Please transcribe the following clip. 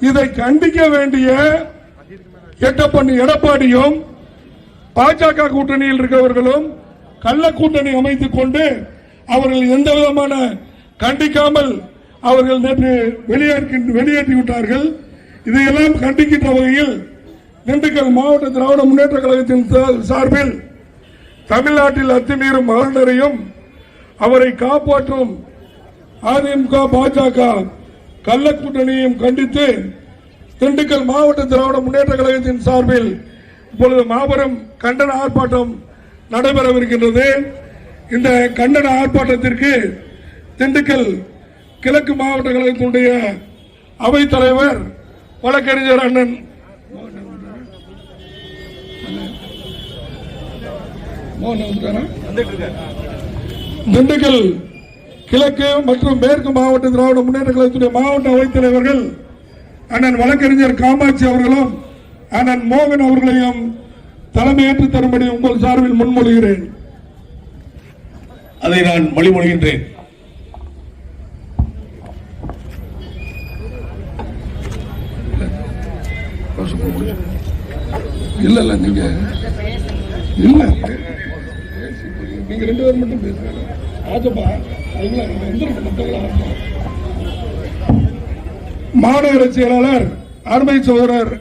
இதை கண்டிக்க வேண்டிய எட்டப்பண்ணி எடப்பாடியும் பாஜக கூட்டணியில் இருக்கிறவர்களும் கள்ள கூட்டணி அமைத்துக் கொண்டு அவர்கள் எந்த விதமான கண்டிக்காமல் அவர்கள் நேற்று வெளியேற்றி வெளியேற்றிவிட்டார்கள் இதையெல்லாம் கண்டிக்கின்ற வகையில் திண்டுக்கல் மாவட்ட திராவிட முன்னேற்ற கழகத்தின் சார்பில் தமிழ்நாட்டில் அத்துமீறும் மகளிரையும் அவரை காப்பாற்றும் அதிமுக பாஜக கள்ள கூட்டணியையும் கண்டித்து திண்டுக்கல் மாவட்ட திராவிட முன்னேற்ற கழகத்தின் சார்பில் இப்பொழுது மாபெரும் கண்டன ஆர்ப்பாட்டம் நடைபெறவிருக்கின்றது. இந்த கண்டன ஆர்ப்பாட்டத்திற்கு திண்டுக்கல் கிழக்கு மாவட்ட கழகத்தினுடைய அவைத் தலைவர் வழக்கறிஞர் அண்ணன் திண்டுக்கல் கிழக்கு மற்றும் மேற்கு மாவட்ட திராவிட முன்னேற்ற கழகத்துடைய மாவட்ட அவைத்தலைவர்கள் அண்ணன் வழக்கறிஞர் காமாட்சி அவர்களும் அண்ணன் மோகன் அவர்களையும் தலைமையேற்று தரும்படி உங்கள் சார்பில் முன்மொழிகிறேன். அதை நான் வழிமொழிகின்றேன் இல்ல இல்ல நீங்க இல்ல. நீங்க ரெண்டு பேரும் மட்டும் பேசுங்க. ராஜப்பா மாநகர செயலாளர் அருமை சகோதரர்